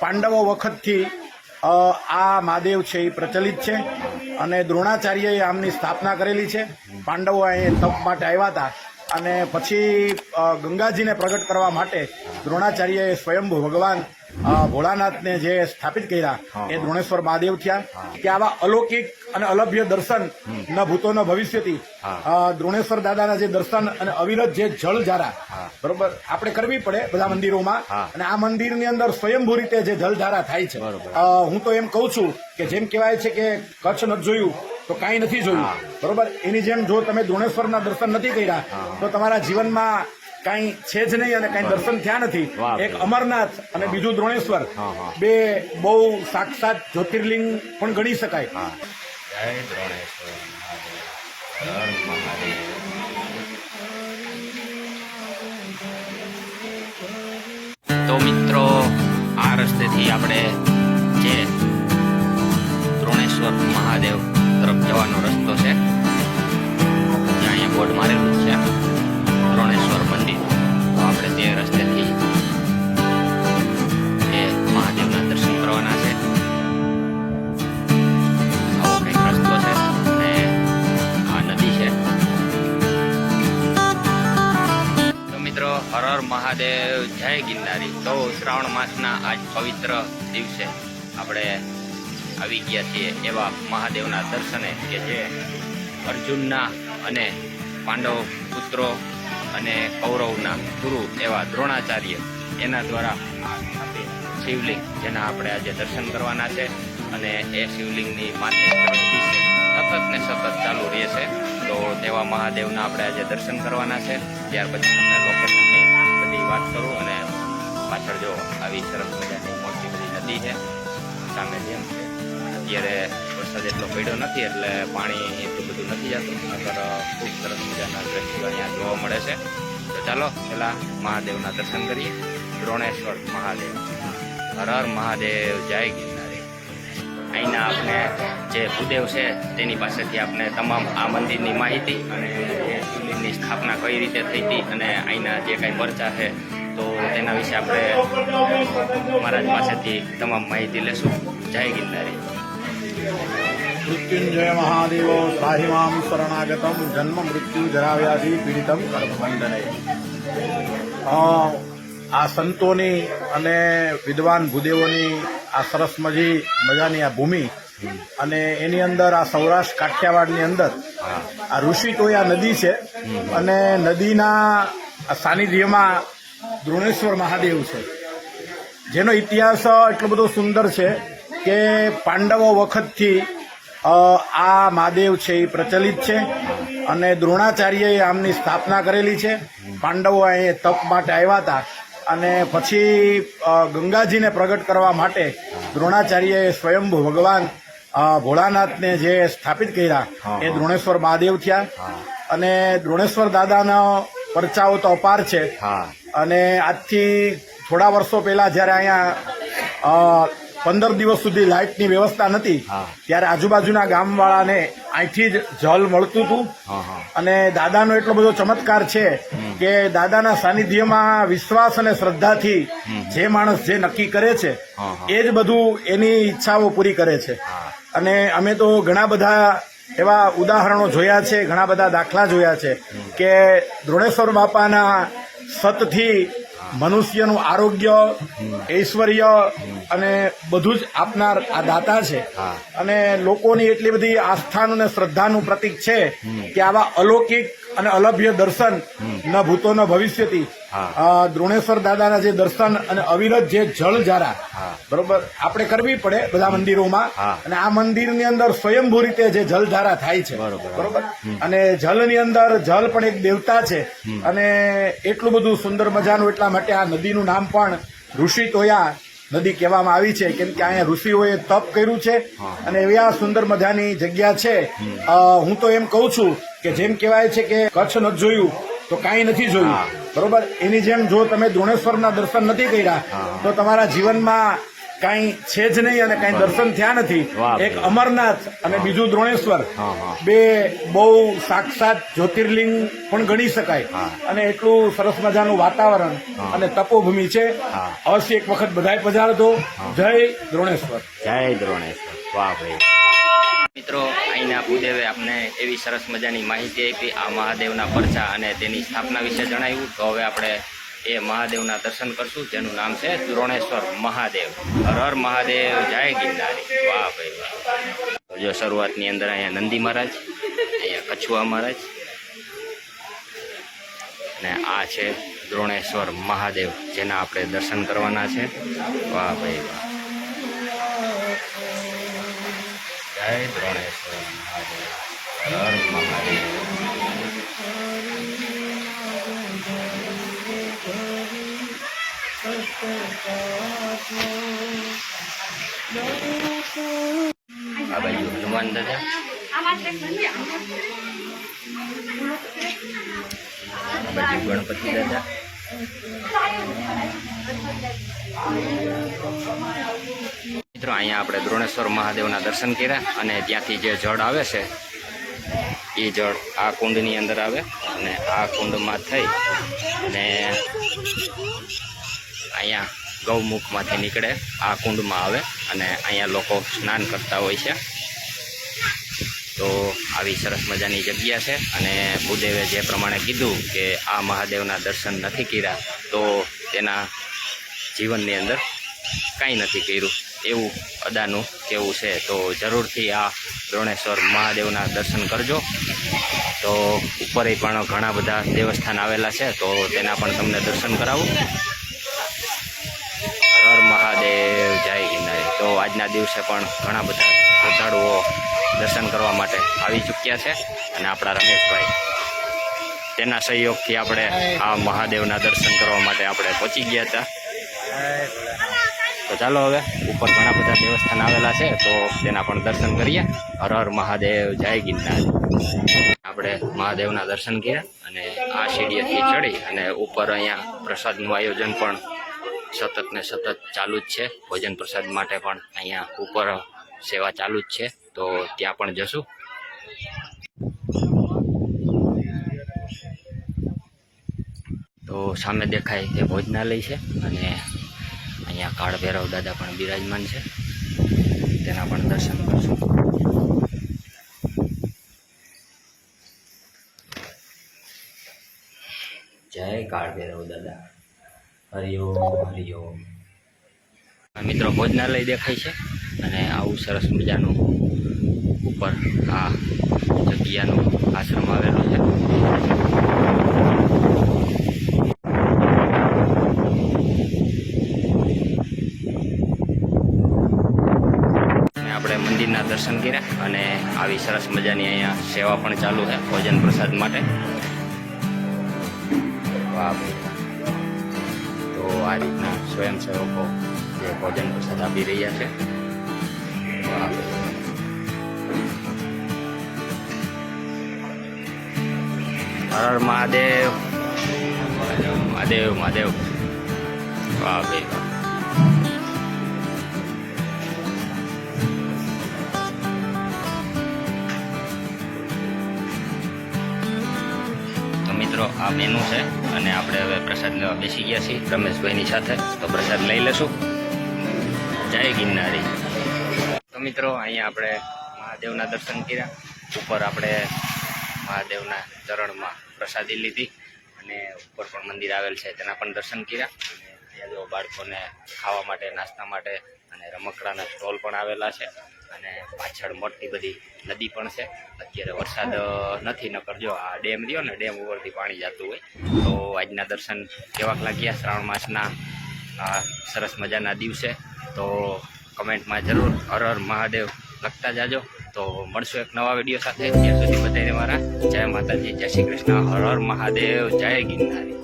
પાંડવો વખતથી આ મહાદેવ છે એ પ્રચલિત છે અને દ્રોણાચાર્યએ આમની સ્થાપના કરેલી છે. પાંડવો અહીં તપ માટે આવ્યા હતા અને પછી ગંગાજીને પ્રગટ કરવા માટે દ્રોણાચાર્યએ સ્વયંભૂ ભગવાન ભોળાનાથને જે સ્થાપિત કર્યા એ દ્રોણેશ્વર મહાદેવ થયા. કે આવા અલૌકિક અને અલભ્ય દર્શન ન ભૂતો ન ભવિષ્યથી દ્રોણેશ્વર દાદાના જે દર્શન અને અવિરત જે જળ ધારા બરોબર આપણે કરવી પડે બધા મંદિરોમાં. અને આ મંદિરની અંદર સ્વયંભૂ રીતે જે જળધારા થાય છે. હું તો એમ કહું છું કે જેમ કહેવાય છે કે કચ્છ નથી જોયું તો કાંઈ નથી જોયું. બરોબર? એની જેમ જો તમે દ્રોણેશ્વરના દર્શન નથી કર્યા તો તમારા જીવનમાં કાંઈ છે જ નહીં અને કાંઈ દર્શન થયા નથી. એક અમરનાથ અને બીજું દ્રોણેશ્વર. બે બહુ સાક્ષાત જ્યોતિર્લિંગ પણ ગણી શકાય. જય દ્રોણેશ્વર તો મિત્રો આ રસ્તેથી આપણે જે દ્રોણેશ્વર મહાદેવ તરફ જવાનો રસ્તો છે હર હર મહાદેવ, જય ગિરનારી. તો શ્રાવણ માસના આજ પવિત્ર દિવસે આપણે આવી ગયા છીએ એવા મહાદેવના દર્શને કે જે અર્જુનના અને પાંડવ પુત્રો અને કૌરવના ગુરુ એવા દ્રોણાચાર્ય એના દ્વારા શિવલિંગ, જેના આપણે આજે દર્શન કરવાના છે અને એ શિવલિંગની માથે સતત ને સતત ચાલુ રહે છે. તો તેવા મહાદેવના આપણે આજે દર્શન કરવાના છે. ત્યાર પછી તમને લોકેશનની બધી વાત કરું અને પાછળ જો આવી સરસ મજાની મોટી બધી નદી છે, સામે જેમ છે. અત્યારે વરસાદ એટલો પડ્યો નથી એટલે પાણી એટલું બધું નથી જતું, નકર ખૂબ સરસ મજાના દ્રશ્યો અહીંયા જોવા મળે છે. તો ચાલો, પેલા મહાદેવના દર્શન કરીએ. દ્રોણેશ્વર મહાદેવ. હર હર મહાદેવ, જય ગિરનારી અહીંના આપણે જે ભૂદેવ છે, તેની પાસેથી આપણે તમામ આ મંદિરની માહિતી અને શિવલિંગની સ્થાપના કઈ રીતે થઈ હતી અને અહીંના જે કાંઈ પરચા છે, તો તેના વિશે આપણે મહારાજ પાસેથી તમામ માહિતી લેશું. જય ગિરનારી. મૃત્યુંજય મહાદેવો સાહિમામ શરણાગતમ, જન્મ મૃત્યુ જરાવ્યાથી પીડિતમ કર્મબંધને. આ સંતોની અને વિદ્વાન ભૂદેવોની આ સરસ મજી, મજાની આ ભૂમિ અને એની અંદર આ સૌરાષ્ટ્ર કાઠિયાવાડની અંદર આ ઋષિ આ નદી છે અને નદીના સાનિધ્યમાં દ્રોણેશ્વર મહાદેવ છે. જેનો ઇતિહાસ એટલો બધો સુંદર છે કે પાંડવો વખતથી આ મહાદેવ છે એ પ્રચલિત છે અને દ્રોણાચાર્યએ આમની સ્થાપના કરેલી છે. પાંડવો અહીં તપ માટે આવ્યા હતા. અને પછી ગંગાજીને પ્રગટ કરવા માટે દ્રોણાચાર્યએ સ્વયંભૂ ભગવાન ભોળાનાથને જે સ્થાપિત કર્યા એ દ્રોણેશ્વર મહાદેવ થયા. અને દ્રોણેશ્વર દાદાનો પરચાઓ તો અપાર છે. અને આજથી થોડા વર્ષો પહેલા જ્યારે અહીંયા પંદર દિવસ સુધી લાઇટની વ્યવસ્થા નથી ત્યારે આજુબાજુના ગામવાળાને અહીંથી જ જલ મળતું હતું. અને દાદાનો એટલો બધો ચમત્કાર છે કે દાદાના સાનિધ્યમાં વિશ્વાસ અને શ્રદ્ધાથી જે માણસ જે નક્કી કરે છે. એ જ બધું એની ઈચ્છાઓ પૂરી કરે છે. અને અમે તો ઘણા બધા એવા ઉદાહરણો જોયા છે ઘણા બધા દાખલા જોયા છે કે દ્રોણેશ્વર બાપાના સતથી મનુષ્યનું આરોગ્ય ઐશ્વર્ય અને બધું જ આપનાર આ દાતા છે. અને લોકોની એટલી બધી આસ્થાનું અને શ્રદ્ધાનું પ્રતીક છે કે આવા અલૌકિક અને અલભ્ય દર્શન ન ભૂતો ન ભવિષ્યથી. દ્રોણેશ્વર દાદાના જે દર્શન અને અવિરત જે જળ જારા. બરોબર આપણે કરવી પડે બધા મંદિરોમાં. અને આ મંદિરની અંદર સ્વયંભૂ રીતે જે જલધારા થાય છે. બરોબર. બરોબર? અને જલની અંદર જલ પણ એક દેવતા છે. અને એટલું બધું સુંદર મજાનું એટલા માટે આ નદીનું નામ પણ ઋષિ ટોયા નદી કહેવામાં આવી છે કેમ કે અહીંયા ઋષિઓએ તપ કર્યું છે અને એવી આ સુંદર મજાની જગ્યા છે. હું તો એમ કહું છું કે જેમ કહેવાય છે કે કચ્છ નથી જોયું તો કાંઈ નથી જોયું. બરોબર? એની જેમ જો તમે દ્રોણેશ્વરના દર્શન નથી કર્યા તો તમારા જીવનમાં કાંઈ છે જ નહીં અને કાંઈ દર્શન થયા નથી. વાહ. એક અમરનાથ અને બીજું દ્રોણેશ્વર. હા, હા. બે બહુ સાક્ષાત જ્યોતિર્લિંગ પણ ગણી શકાય. અને એટલું સરસ મજાનું વાતાવરણ અને તપોભૂમિ છે. અવશ્ય એક વખત બધાય પધારજો જય દ્રોણેશ્વર. જય દ્રોણેશ્વર. વાહ ભાઈ. મિત્રો અહીંના ભૂદેવે આપને એવી સરસ મજાની માહિતી આપી આ મહાદેવના પરચા અને તેની સ્થાપના વિશે જણાવ્યું. તો હવે આપણે એ મહાદેવના દર્શન કરશું. જેનું નામ છે દ્રોણેશ્વર મહાદેવ. હર હર મહાદેવ, જય ગિરનારી. વાહ ભાઈ વાહ. જો શરૂઆતની અંદર અહીંયા નંદી મહારાજ, અહીંયા કછુઆ મહારાજ, અને આ છે દ્રોણેશ્વર મહાદેવ, જેના આપણે દર્શન કરવાના છે. વાહ ભાઈ વાહ. જય દ્રોણેશ્વર મહાદેવ. હર મહાદેવ. આ બાજુ હનુમાન દાદા ગણપતિ દાદા મિત્રો, અહીંયા આપણે દ્રોણેશ્વર મહાદેવના દર્શન કર્યા અને ત્યાંથી જે જળ આવે છે, એ જળ આ કુંડની અંદર આવે અને આ કુંડમાં થઈ અને અહીંયા ગૌમુખમાંથી નીકળે, આ કુંડમાં આવે અને અહીંયા લોકો સ્નાન કરતા હોય છે. તો આવી સરસ મજાની જગ્યા છે અને ભૂદેવે જે પ્રમાણે કીધું કે આ મહાદેવના દર્શન નથી કર્યા, તો તેના જીવનની અંદર કાંઈ નથી કર્યું. એવું અદાનું કેવું છે. તો જરૂરથી આ દ્રોણેશ્વર મહાદેવના દર્શન કરજો. તો ઉપર પણ ઘણા બધા દેવસ્થાન આવેલા છે, તો તેના પણ તમને દર્શન કરાવું. મહાદેવ જય ગિરનારી તો આજના દિવસે પણ ઘણા બધા શ્રદ્ધાળુઓ દર્શન કરવા માટે આવી ચૂક્યા છે અને આપણા રમેશભાઈ. તેના સહયોગથી આપણે આ મહાદેવના દર્શન કરવા માટે આપણે પહોંચી ગયા હતા. તો ચાલો હવે ઉપર ઘણા બધા દેવસ્થાન આવેલા છે, તો તેના પણ દર્શન કરીએ. હર હર મહાદેવ, જય ગિરનાર. આપણે મહાદેવના દર્શન કર્યા અને આ સીડીએથી ચડી અને ઉપર અહીંયા પ્રસાદનું આયોજન પણ સતત ને સતત ચાલુ જ છે. ભોજન પ્રસાદ માટે પણ અહીંયા ઉપર સેવા ચાલુ જ છે. તો ત્યાં પણ જશું. તો સામે દેખાય એ ભોજનાલય છે અને અહીંયા કાળ ભૈરવ દાદા પણ બિરાજમાન છે. તેના પણ દર્શન કરશું. જય કાળ ભૈરવ દાદા. હરિઓમ હરિઓમ મિત્રો ભોજનાલય દેખાય છે અને આવું સરસ મજાનું ઉપર આ જગ્યાનું આશ્રમ આવેલો છે. આપણે મંદિરના દર્શન કર્યા અને આવી સરસ મજાની અહીંયા સેવા પણ ચાલુ છે ભોજન પ્રસાદ માટે. વાહ આ રીતના સ્વયંસેવકો જે ભોજન પ્રસાદ આપી રહ્યા છે. હર મહાદેવ. મહાદેવ મહાદેવ. વાહ ભાઈ, વાહ. મિત્રો, આ મેનુ છે. પ્રસાદ લેવા બેસી ગયા છીએ. રમેશભાઈની સાથે. તો પ્રસાદ લઈ લેશું જય ગિરનારી. તો મિત્રો, અહીંયા આપણે મહાદેવના દર્શન કર્યા. ઉપર આપણે મહાદેવના ચરણમાં પ્રસાદી લીધી. અને ઉપર પણ મંદિર આવેલ છે. તેના પણ દર્શન કર્યા. અને ત્યાં જો બાળકોને ખાવા માટે, નાસ્તા માટે અને રમકડાના સ્ટોલ પણ આવેલા છે. અને પાછળ મોટી બધી નદી પણ છે. અત્યારે વરસાદ નથી, નકર જો આ ડેમ રહ્યો ને, ડેમ ઉપરથી પાણી જતું હોય, તો આજના દર્શન કેવાક લાગ્યા. શ્રાવણ માસના સરસ મજાના દિવસે, તો કમેન્ટમાં જરૂર હર હર મહાદેવ લખતા જાજો. તો મળશું એક નવા વીડિયો સાથે. ત્યાં સુધી બધાને મારા જય માતાજી, જય શ્રી કૃષ્ણ. હર હર મહાદેવ, જય ગિરનારી.